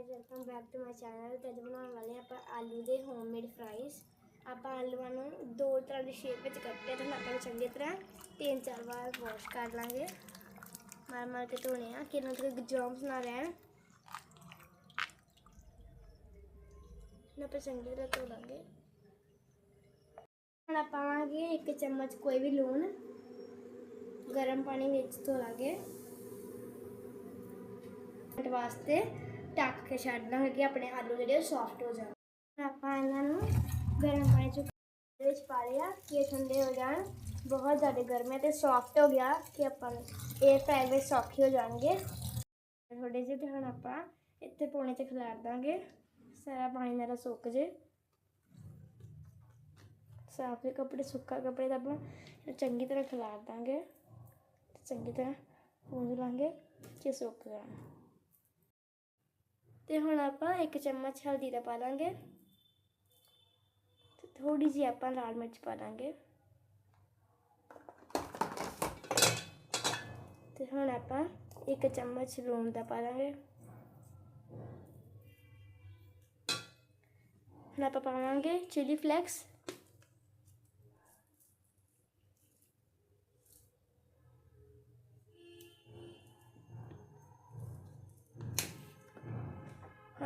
Guys welcome back to my channel ਤੇ ਅੱਜ ਬਣਾਉਣ ਵਾਲੇ ਆਪਾਂ ਆਲੂ ਦੇ ਹੋਮਮੇਡ ਫਰਾਈਜ਼ ਆਪਾਂ ਆਲੂਆਂ ਨੂੰ ਦੋ ਤਰ੍ਹਾਂ ਦੀ ਸ਼ੇਪ ਵਿੱਚ ਕੱਟੇ ਤੇ ਆਪਾਂ ਨੂੰ ਚੰਗੀ ਤਰ੍ਹਾਂ ਤਿੰਨ ਚਾਰ ਵਾਰ ਵਾਸ਼ ਕਰ ਲਾਂਗੇ। ਮਾਰ ਮਾਰ ਕੇ ਧੋਣੇ ਆ, ਕਿ ਇਹਨਾਂ ਤੇ ਜਰਮਸ ਨਾ ਰਹਿਣ। ਨਾ ਆਪਾਂ ਚੰਗੀ ਤਰ੍ਹਾਂ ਧੋ ਲਾਂਗੇ। ਹੁਣ ਆਪਾਂ ਪਾਵਾਂਗੇ ਇੱਕ ਚਮਚ ਕੋਈ ਵੀ ਲੂਣ, ਗਰਮ ਪਾਣੀ ਵਿੱਚ ਧੋ ਲਾਂਗੇ। ਮਿੰਟ ਵਾਸਤੇ ਢੱਕ ਕੇ ਛੱਡ ਦਾਂਗੇ ਕਿ ਆਪਣੇ ਆਲੂ ਜਿਹੜੇ ਉਹ ਸੌਫਟ ਹੋ ਜਾਣ। ਆਪਾਂ ਇਹਨਾਂ ਨੂੰ ਗਰਮ ਪਾਣੀ ਚ ਵਿੱਚ ਪਾ ਲਿਆ, ਕਿ ਇਹ ਠੰਡੇ ਹੋ ਜਾਣ। ਬਹੁਤ ਜ਼ਿਆਦਾ ਗਰਮ ਹੈ ਤੇ ਸੌਫਟ ਹੋ ਗਿਆ, ਕਿ ਆਪਾਂ ਇਹ ਫਰਾਈ ਵਿੱਚ ਸੌਖੇ ਹੋ ਜਾਣਗੇ। ਥੋੜੇ ਜਿਹੇ ਤੇ ਹੁਣ ਆਪਾਂ ਇੱਥੇ ਪੌਣੇ 'ਚ ਖਿਲਾਰ ਦਾਂਗੇ। ਸਾਰਾ ਪਾਣੀ ਨਾਲ ਸੁੱਕ ਜੇ। ਸਾਫ਼ ਦੇ ਕੱਪੜੇ, ਸੁੱਕਾ ਕੱਪੜੇ ਦਾ ਆਪਾਂ ਚੰਗੀ ਤਰ੍ਹਾਂ ਖਿਲਾਰ ਦਾਂਗੇ। ਚੰਗੀ ਤਰ੍ਹਾਂ ਪੂੰਝ ਲਾਂਗੇ ਕਿ ਸੁੱਕ ਜਾਣ। ਤੇ ਹੁਣ ਆਪਾਂ ਇੱਕ ਚਮਚ ਹਲਦੀ ਦਾ ਪਾ ਲਾਂਗੇ ਤੇ ਥੋੜੀ ਜਿਹੀ ਆਪਾਂ ਲਾਲ ਮਿਰਚ ਪਾ ਲਾਂਗੇ। ਤੇ ਹੁਣ ਆਪਾਂ ਇੱਕ ਚਮਚ ਲੂਣ ਦਾ ਪਾ ਲਾਂਗੇ। ਹੁਣ ਆਪਾਂ ਪਾਵਾਂਗੇ ਚਿਲੀ ਫਲੈਕਸ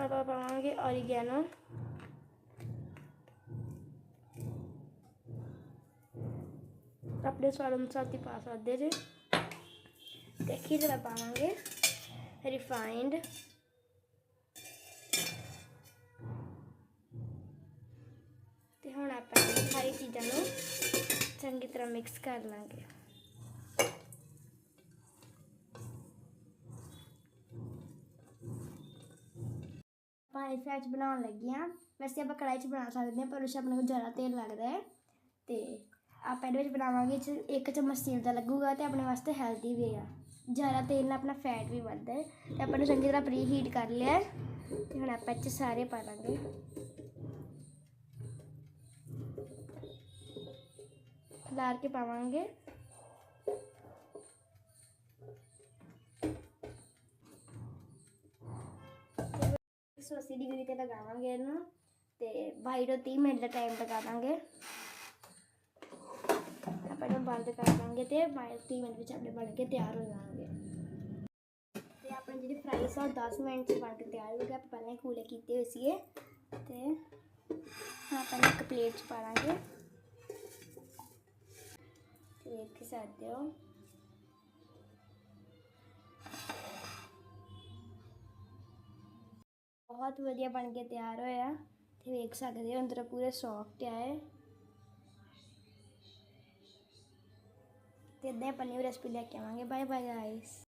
ਆਪਾਂ ਪਾਵਾਂਗੇ ਔਰੀਗੈਨੋ ਆਪਣੇ ਸਵਾਦ ਅਨੁਸਾਰ ਦੀ ਪਾ ਸਕਦੇ ਜੇ। ਤੇ ਕੀ ਜਰਾ ਪਾਵਾਂਗੇ। ਰਿਫਾਈਨਡ ਤੇ ਹੁਣ ਆਪਾਂ ਇਹ ਸਾਰੀ ਚੀਜ਼ਾਂ ਨੂੰ ਚੰਗੀ ਤਰ੍ਹਾਂ ਮਿਕਸ ਕਰ ਲਾਂਗੇ। ਆਪਾਂ ਇਸ ਵਿੱਚ ਬਣਾਉਣ ਲੱਗੀ ਹਾਂ। ਵੈਸੇ ਆਪਾਂ ਕੜਾਈ 'ਚ ਬਣਾ ਸਕਦੇ ਹਾਂ, ਪਰ ਉਸ 'ਚ ਆਪਣੇ ਕੋਲ ਜ਼ਿਆਦਾ ਤੇਲ ਲੱਗਦਾ ਹੈ। ਤੇ ਆਪਾਂ ਇਹਦੇ ਵਿੱਚ ਬਣਾਵਾਂਗੇ ਚ ਇੱਕ ਚਮਚ ਤੇਲ ਦਾ ਲੱਗੂਗਾ ਤੇ ਆਪਣੇ ਵਾਸਤੇ ਹੈਲਦੀ ਵੀ ਆ। ਜ਼ਿਆਦਾ ਤੇਲ ਨਾਲ ਆਪਣਾ ਫੈਟ ਵੀ ਵੱਧਦਾ ਹੈ। ਤੇ ਆਪਾਂ ਨੂੰ ਚੰਗੀ ਤਰ੍ਹਾਂ ਪ੍ਰੀ ਹੀਟ ਕਰ ਲਿਆ ਹੈ। ਤੇ ਹੁਣ ਆਪਾਂ ਇਹ 'ਚ ਸਾਰੇ ਪਾ ਲਾਂਗੇ ਖਿਲਾਰ ਕੇ ਪਾਵਾਂਗੇ। ਸੌ ਅੱਸੀ ਡਿਗਰੀ ਤੇ ਲਗਾਵਾਂਗੇ ਇਹਨੂੰ ਤੇ 22 ਤੋਂ 30 ਮਿੰਟ ਦਾ ਟਾਈਮ ਲਗਾ ਦਾਂਗੇ। ਆਪਾਂ ਇਹਨੂੰ ਬੰਦ ਕਰ ਦਾਂਗੇ ਤੇ 22 30 ਮਿੰਟ ਵਿੱਚ ਆਪਣੇ ਬਣ ਕੇ ਤਿਆਰ ਹੋ ਜਾਣਗੇ ਤੇ ਆਪਣੀ ਜਿਹੜੀ ਫਰਾਈ ਆ ਉਹ 10 ਮਿੰਟ ਚ ਬਣ ਕੇ ਤਿਆਰ ਹੋ ਗਿਆ ਆਪਾਂ ਪਹਿਲਾਂ ਕੂਲੇ ਕੀਤੇ ਹੋਏ ਸੀਗੇ। ਤੇ ਆਪਾਂ ਇਹਨੂੰ ਇੱਕ ਪਲੇਟ ਚ ਪਾ ਲਾਂਗੇ ਤੇ ਵੇਖ ਸਕਦੇ ਹੋ। ਬਹੁਤ ਵਧੀਆ ਬਣ ਕੇ ਤਿਆਰ ਹੋਇਆ। ਤੇ ਵੇਖ ਸਕਦੇ ਹੋ, ਅੰਦਰ ਪੂਰੇ ਸੌਫਟ ਆ ਹੈ ਤੇ ਇਦਾਂ ਹੀ ਪਨੀਰ ਰੈਸਪੀ ਲੈ ਕੇ ਆਵਾਂਗੇ। Bye bye guys